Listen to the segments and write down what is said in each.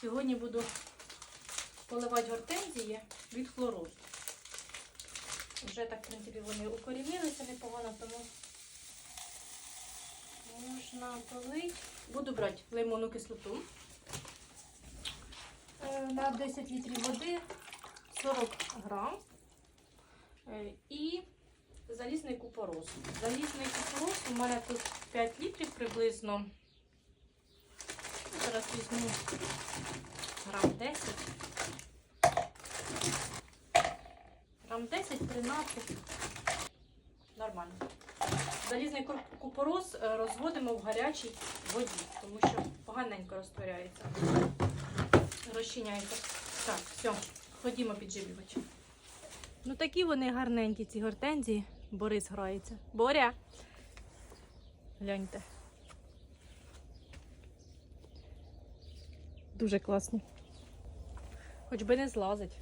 Сьогодні буду поливати гортензії від хлорозу. Вже так, в принципі, вони укорінилися непогано, тому можна полити. Буду брати лимонну кислоту. Е, На 10 літрів води 40 грам. Е, І залізний купорос. Залізний купорос у мене тут 5 літрів приблизно. Зараз візьму грам 10. Грам 10-13. Нормально. Залізний купорос е, розводимо в гарячій воді, тому що поганенько розтворяється. Розчиняється. Так, все, ходімо підживлювач. Ну такі вони гарненькі, ці гортензії. Борис грається. Боря! Гляньте. Дуже класні. Хоч би не злазить,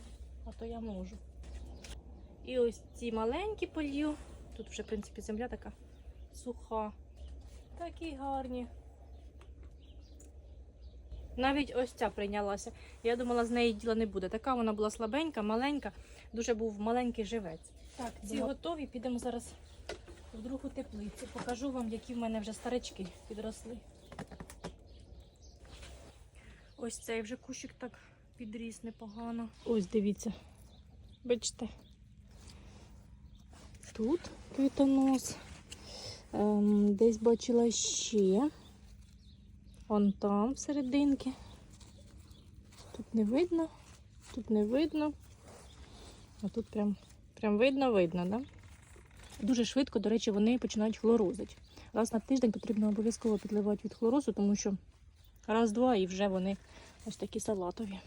а то я можу. І ось ці маленькі полью. Тут вже, в принципі, земля така суха. Такі гарні. Навіть ось ця прийнялася. Я думала, з неї діла не буде. Така вона була слабенька, маленька, дуже був маленький живець. Так, ці Да. готові. Підемо зараз в другу теплицю. Покажу вам, які в мене вже старички підросли. Ось цей вже кущик так підріс непогано. Ось дивіться. Бачите. Тут квітонос. Ем, десь бачила ще. Вон там всерединки. Тут не видно, тут не видно. А тут прям, прям видно, видно, да? Дуже швидко, до речі, вони починають хлорозити. На тиждень потрібно обов'язково підливати від хлорозу, тому що раз-два і вже вони ось такі салатові.